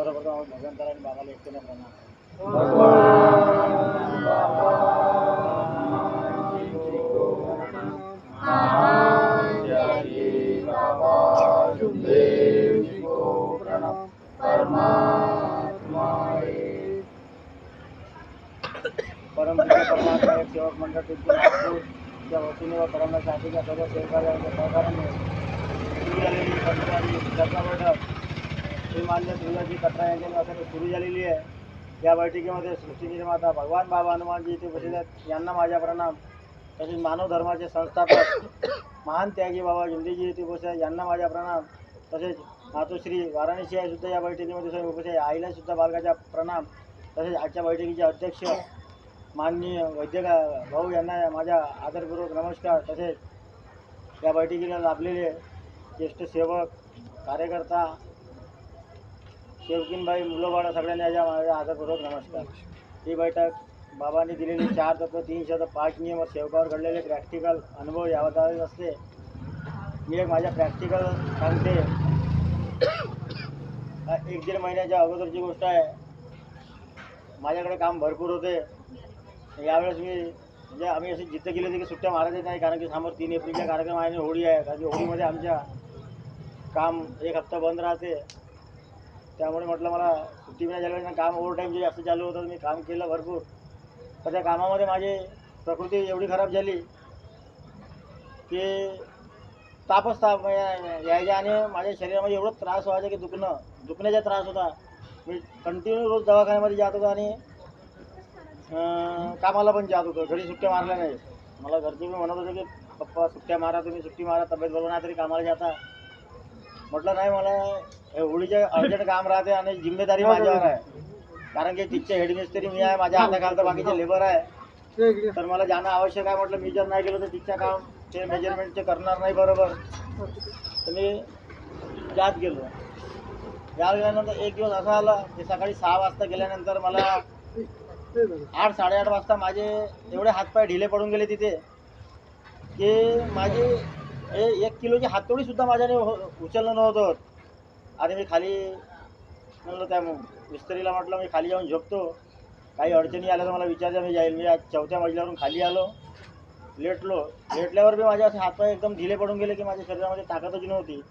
सर्वप्रथम आपण भगवंताला आणि बाबाला एकट्याने प्रणाम भगवान बाबा जी को महात्यागी बाबा सुखदेव जी को प्रणाम परमात्मा एक. परमपूज्य परमात्मा एक सेवक मंडळ तुमचे नागपूर या वतीने व परमना साथीच्या सर्व सेवकांच्या सहकार्याने श्री मान्य श्रीमान्य दुर्गाजी कटरा यांच्या निवासाने सुरू झालेली आहे. या बैठकीमध्ये सृष्टी निर्माता भगवान बाबा हनुमानजी इथे बसले आहेत. यांना माझा प्रणाम. तसेच मानव धर्माचे संस्थापक महान त्यागी बाबा जिंदेजी इथे बसले आहेत. यांना माझा प्रणाम. तसेच मातोश्री वाराणसी आहे सुद्धा या बैठकीमध्ये स्वयं उपस्थित आहे. आईला सुद्धा बालकाचा प्रणाम. तसेच आजच्या बैठकीचे अध्यक्ष माननीय वैद्यक भाऊ यांना माझ्या आदरपूर्वक नमस्कार. तसेच या बैठकीला लाभलेले ज्येष्ठ सेवक कार्यकर्ता सेवकीनबाई मुलं बाळं सगळ्यांना याच्या माझा आदरपूर्वक नमस्कार. ही बैठक बाबांनी दिलेली चार तत्व तीन शब्द पाच नियम व सेवकावर घडलेले प्रॅक्टिकल अनुभव यावर असते. मी एक माझ्या प्रॅक्टिकल सांगते. एक दीड महिन्याच्या अगोदरची गोष्ट आहे. माझ्याकडे काम भरपूर होते. यावेळेस मी म्हणजे आम्ही असे जिथं गेले की सुट्ट्या मारायच्या नाही कारण की समोर तीन एप्रिलचा कार्यक्रम आहे आणि होळी आहे. कारण की होळीमध्ये आमच्या काम एक हप्ता बंद राहते. त्यामुळे म्हटलं मला सुट्टी नाही झाल्यावर काम ओव्हरटाईम जे जास्त चालू होतं मी काम केलं भरपूर. पण त्या कामामध्ये माझी प्रकृती एवढी खराब झाली की तापच ताप या- यायच्या आणि माझ्या शरीरामध्ये एवढं त्रास व्हायचा की दुखणं दुखण्याचा त्रास होता. मी कंटिन्यू रोज दवाखान्यामध्ये जात होतो आणि कामाला पण जात होतो. घरी सुट्ट्या मारल्या नाही मला घरचे मी म्हणत होते की पप्पा सुट्ट्या मारा तुम्ही सुट्टी मारा तब्येत बरोबर नाही तरी कामाला जाता. म्हटलं नाही मला हे होळीचे अर्जंट काम राहते आणि जिम्मेदारी माझ्यावर आहे. कारण की तिथचे हेडमिस्त्री मी आहे माझ्या हाताखालचं बाकीचे लेबर आहे. तर मला जाणं आवश्यक आहे म्हटलं मी जर नाही गेलो तर तिथचं काम ते मेजरमेंटचे करणार नाही बरोबर. तर मी जात गेलो. जात गेल्यानंतर एक दिवस असा आला की सकाळी सहा वाजता गेल्यानंतर मला आठ साडेआठ वाजता माझे एवढे हातपाय ढिले पडून गेले तिथे की माझी ए एक किलोची हातोडी सुद्धा माझ्याने हो- उचललं नव्हतं. होत. आणि मी खाली म्हणलं त्या मिस्त्रीला म्हटलं मी खाली जाऊन झोपतो. काही अडचणी आल्या तर मला विचारता मी जाईल. मी आज चौथ्या मजल्यावरून खाली आलो. लेटलो. लेटल्यावर बी माझ्या असे हातपाय एकदम ढिले पडून गेले की माझ्या शरीरामध्ये ताकदच नव्हती.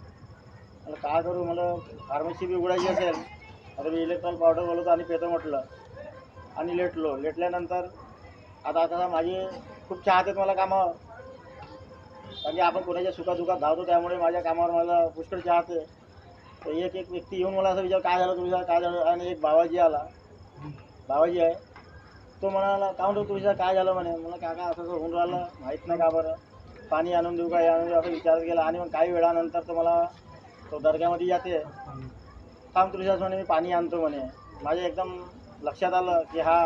मला काय करू? मला फार्मसी बी उघडायची असेल. आता मी इलेक्ट्रॉल पावडर बोलवतो आणि पेतो म्हटलं. आणि लेटलो. लेटल्यानंतर आता आता माझी खूप चाहत आहेत मला कामावर. कारण की आपण कोणाच्या सुखादुखात धावतो त्यामुळे माझ्या कामावर मला पुष्कळ चाहते. तर एक एक व्यक्ती येऊन मला असं विचार काय झालं तुझ्या काय झालं? आणि एक बाबाजी आला. बाबाजी आहे. तो म्हणाला का म्हणतो तुझ्या काय झालं म्हणे? मला काका असं असं होऊन राहिलं. माहीत नाही का बरं. पाणी आणून देऊ का आणून देऊ असं विचारत गेला आणि मग काही वेळानंतर तो मला तो दर्ग्यामध्ये जाते. थांब तुझ्याच म्हणे मी पाणी आणतो म्हणे. माझ्या एकदम लक्षात आलं की हा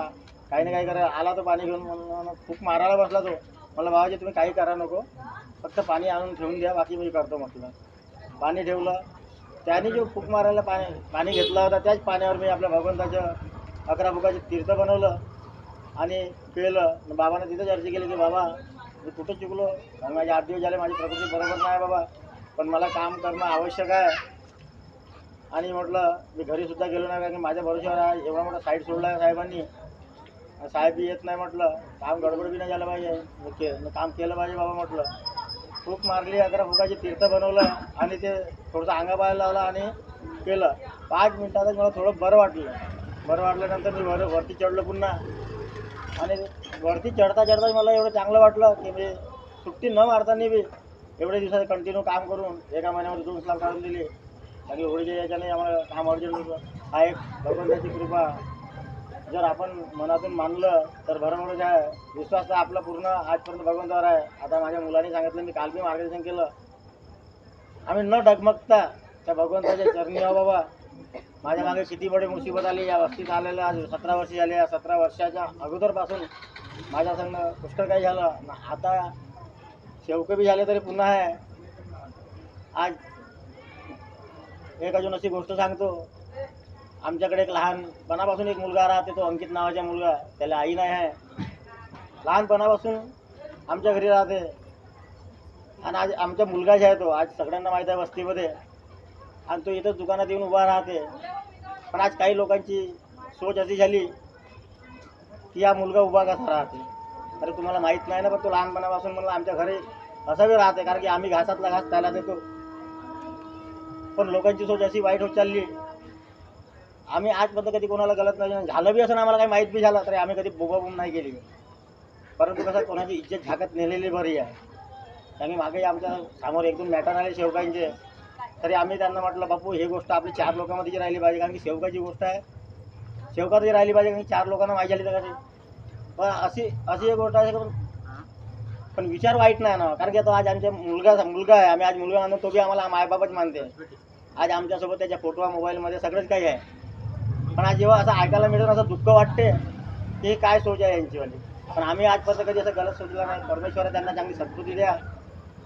काही ना काही करा आला तो पाणी घेऊन. म्हणून खूप मारायला बसला तो. मला बाबाजी तुम्ही काही करा नको. फक्त पाणी आणून ठेवून द्या. बाकी मी करतो म्हटलं. पाणी ठेवलं. त्याने जो फूक मारायला पाणी पाणी घेतला होता त्याच पाण्यावर मी आपल्या भगवंताचं अकरा फुकाचे तीर्थ बनवलं आणि पिळलं. मग बाबाने तिथंच अर्जी केली की बाबा मी कुठं चुकलो? आणि माझे आठ दिवस झाले माझी प्रकृती बरोबर नाही बाबा. पण मला काम करणं आवश्यक आहे. आणि म्हटलं मी घरीसुद्धा गेलो नाही कारण की माझ्या भरोश्यावर आहे एवढा मोठा साईड सोडला आहे साहेबांनी. साहेब येत नाही म्हटलं. काम गडबड बी नाही झालं पाहिजे. मी काम केलं पाहिजे बाबा म्हटलं. फूक मारली अकरा फुकाची तीर्थ बनवलं आणि ते थोडंसं अंगाबाहेर लावलं आणि केलं. पाच मिनिटातच मला थोडं बरं वाटलं. बरं वाटल्यानंतर मी वर वरती चढलो पुन्हा. आणि वरती चढता चढता मला एवढं चांगलं वाटलं की मी सुट्टी न मारताना बी एवढे दिवसात कंटिन्यू काम करून एका महिन्यामध्ये दोन स्लॅब काढून दिले. आणि होळीच्या याच्याने आम्हाला काम अर्जंट होतं हा एक भगवंताची कृपा. जर आपण मनातून मानलं तर भरभरच आहे विश्वास तर आपला पूर्ण आजपर्यंत भगवंतावर आहे. आता माझ्या मुलांनी सांगितलं मी काल बी मार्गदर्शन केलं. आम्ही न डगमगता त्या भगवंताच्या चरणी आहो बाबा. माझ्या मागे किती मोठी मुसीबत आली या वस्तीत आलेल्या आज सतरा वर्षी झाले या सतरा वर्षाच्या अगोदरपासून माझ्या संग पुष्कळ काही झालं. आता शेवकं बी झाले तरी पुन्हा आहे. आज एक अजून अशी गोष्ट सांगतो. आमच्याकडे एक लहानपणापासून एक मुलगा राहते तो अंकित नावाचा मुलगा त्याला आई नाही आहे. लहानपणापासून आमच्या घरी राहते. आणि आज आमचा मुलगा जे आहे तो आज सगळ्यांना माहीत आहे वस्तीमध्ये. आणि तो इथं दुकानात येऊन उभा राहते. पण आज काही लोकांची सोच अशी झाली की हा मुलगा उभा कसा राहते? अरे तुम्हाला माहीत नाही ना पण तो लहानपणापासून म्हणलं आमच्या घरी असंबी राहते कारण की आम्ही घासातला घास त्याला देतो. पण लोकांची सोच अशी वाईट होत चालली. आम्ही आजपर्यंत कधी कोणाला गलत नाही झालं बी असं आम्हाला काही माहीत बी झालं तरी आम्ही कधी बोबाबूम नाही केली. परंतु कसं कोणाची इज्जत झाकत नेलेली बरी आहे. त्यांनी मागे आमच्यासमोर एक दोन मॅटर आले शेवकांचे. तरी आम्ही त्यांना म्हटलं बापू हे गोष्ट आपली चार लोकांमध्ये जी राहिली पाहिजे कारण की शेवकाची गोष्ट आहे. शेवकात जी राहिली पाहिजे कारण चार लोकांना माहिती झाली तर कशी? पण अशी अशी एक गोष्ट आहे करून पण- पण विचार वाईट नाही ना. कारण की आता आज आमच्या मुलगा मुलगा आहे. आम्ही आज मुलगा आणतो तो बी आम्हाला मायबापच मानते. आज आमच्यासोबत त्याच्या फोटो मोबाईलमध्ये सगळंच काही आहे. पण आज जेव्हा असं ऐकायला मिळतं ना असं दुःख वाटते की काय सोच आहे यांचीवाली? पण आम्ही आजपर्यंत कधी असं गलत सोचलं नाही. परमेश्वर त्यांना चांगली संस्कृती द्या.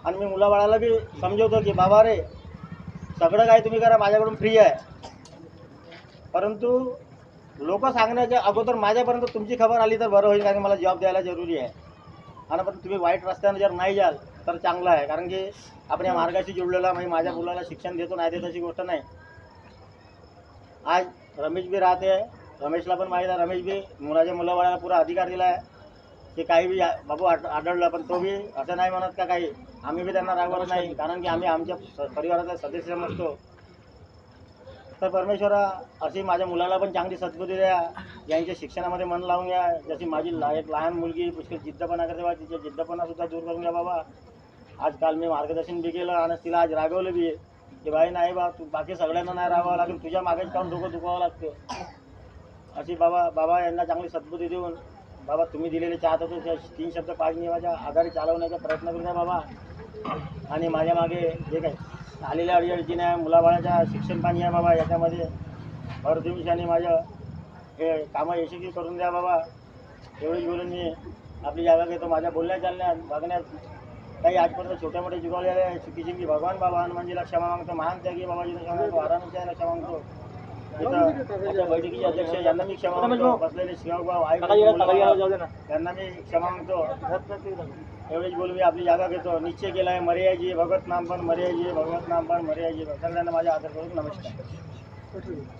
आणि मी मुलाबाळाला बी समजवतो की बाबा रे सगळं काही तुम्ही करा माझ्याकडून फ्री आहे. परंतु लोक सांगण्याच्या अगोदर माझ्यापर्यंत तुमची खबर आली तर बरं होईल कारण मला जॉब द्यायला जरुरी आहे. आणि पण तुम्ही वाईट रस्त्याने जर नाही जाल तर चांगलं आहे. कारण की आपण या मार्गाशी जुळलेला म्हणजे माझ्या मुलाला शिक्षण देतो नाही देत अशी गोष्ट नाही. आज रमेश बी राहते रमेशला पण माहीत आहे. रमेश बी मुलाच्या मुलाबाळाला पुरा अधिकार दिला आहे. की काही बी बाबू आढ- आढळलं पण तो बी असं नाही म्हणत का काही? आम्ही बी त्यांना रागवत नाही. कारण की आम्ही आमच्या स- परिवाराचा सदस्य समजतो तर परमेश्वरा अशी माझ्या मुलाला पण चांगली सद्बुद्धी द्या. यांच्या शिक्षणामध्ये मन लावून घ्या. जशी माझी ला एक लहान मुलगी पुष्कळ जिद्दपणा करते बा तिच्या जिद्दपणासुद्धा दूर करून घ्या बाबा. आज काल मी मार्गदर्शन बी केलं आणि तिला आज रागवलं बी. की बाई नाही बा तू बाकी सगळ्यांना नाही राहावं लागेल. तुझ्या मागेच काम डोकं दुखावं लागतं? अशी बाबा बाबा यांना चांगली सद्बुद्धी देऊन बाबा तुम्ही दिलेले चाहत तीन शब्द पाच नियमाच्या आधारे चालवण्याचा प्रयत्न करूया बाबा. आणि माझ्या मागे जे काही आलेल्या अडीअडचणी आहे मुलाबाळाच्या शिक्षण पाणी आहे बाबा याच्यामध्ये. भर माझं हे कामं यशस्वी करून द्या बाबा. एवढीच बोलून मी आपली जागा घेतो. माझ्या बोलण्यात चालण्यात वागण्यात काही आजपर्यंत छोट्या मोठ्या चुकवलेल्या आहे चुकीची मी भगवान बाबा हनुमानजीला क्षमा मागतो महान त्यागी बाबाजीला क्षमा मागतो वाराणसीला क्षमा मागतो इथं आपल्या बैठकीचे अध्यक्ष यांना मी क्षमा मागतो बसलेले शिवभाऊ आई यांना मी क्षमा मागतो एवढेच बोलून। मी आपली जागा घेतो निश्चय केला आहे मर्याजी भगवत नाम पण मर्याजी भगवत नाम पण मर्याजी सगळ्यांना माझ्या आदर करून नमस्कार।